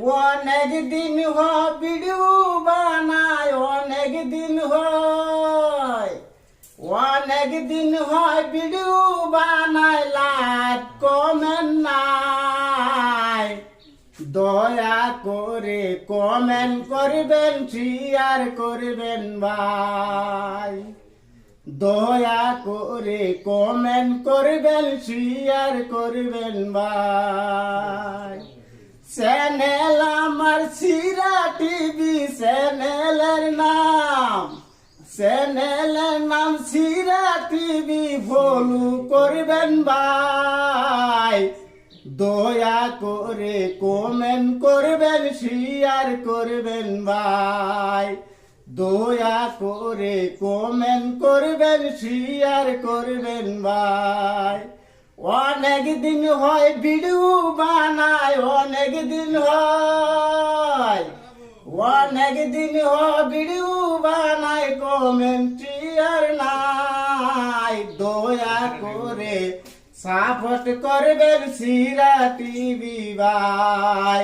অনেক দিন ভিডিও বানায়, অনেক দিন হয়। অনেক দিন হয় ভিডিও বানায়, লাইক কমেন্ট নাই। দয়া করে কমেন্ট করবেন শেয়ার করবেন ভাই। দয়া করে কমেন্ট করবেন শেয়ার করবেন ভাই। সিরা টিভি চ্যানেলের নাম। চ্যানেলের নাম সিরা টিভি ফলো করবেন ভাই। দয়া করে কমেন্ট করবেন শেয়ার করবেন ভাই। দয়া করে কমেন্ট করবেন শেয়ার করবেন ভাই। অনেক দিন হয় ভিডিও বানায়, অনেক দিন হয় অনেক দিন হয় ভিডিও বানায় কমেন্ট আর নাই। দয়া করে সাপোর্ট করবেন সিরা টিভি ভাই।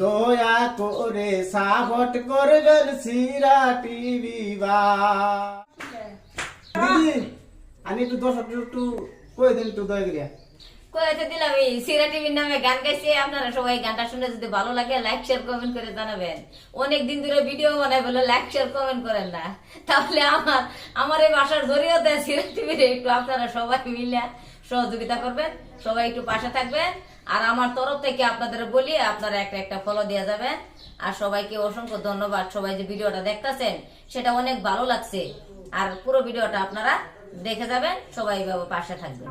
দয়া করে সাপোর্ট করবেন সিরা টিভি ভাই। দিদি আমি একটু দশ একটু কই দিন একটু দয়া করিয়া। কয়েছে দিলাম, এই সিরা টিভির নামে গান গাইছে, আপনারা সবাই গানটা শুনে যদি ভালো লাগে লাইক শেয়ার কমেন্ট করে জানাবেন। অনেক দিন ধরে ভিডিও বানাই বলে লাইক শেয়ার কমেন্ট করেন না। তাহলে আমার আমার এই বাসার জরিয়তে সিরা টিভির একটু আপনারা সবাই মিলে সহযোগিতা করবেন, সবাই একটু পাশে থাকবেন। আর আমার তরফ থেকে আপনাদের বলি, আপনারা একটা একটা ফলো দিয়ে যাবেন। আর সবাইকে অসংখ্য ধন্যবাদ, সবাই যে ভিডিওটা দেখতাছেন, সেটা অনেক ভালো লাগছে। আর পুরো ভিডিওটা আপনারা দেখে যাবেন, সবাই পাশে থাকবেন।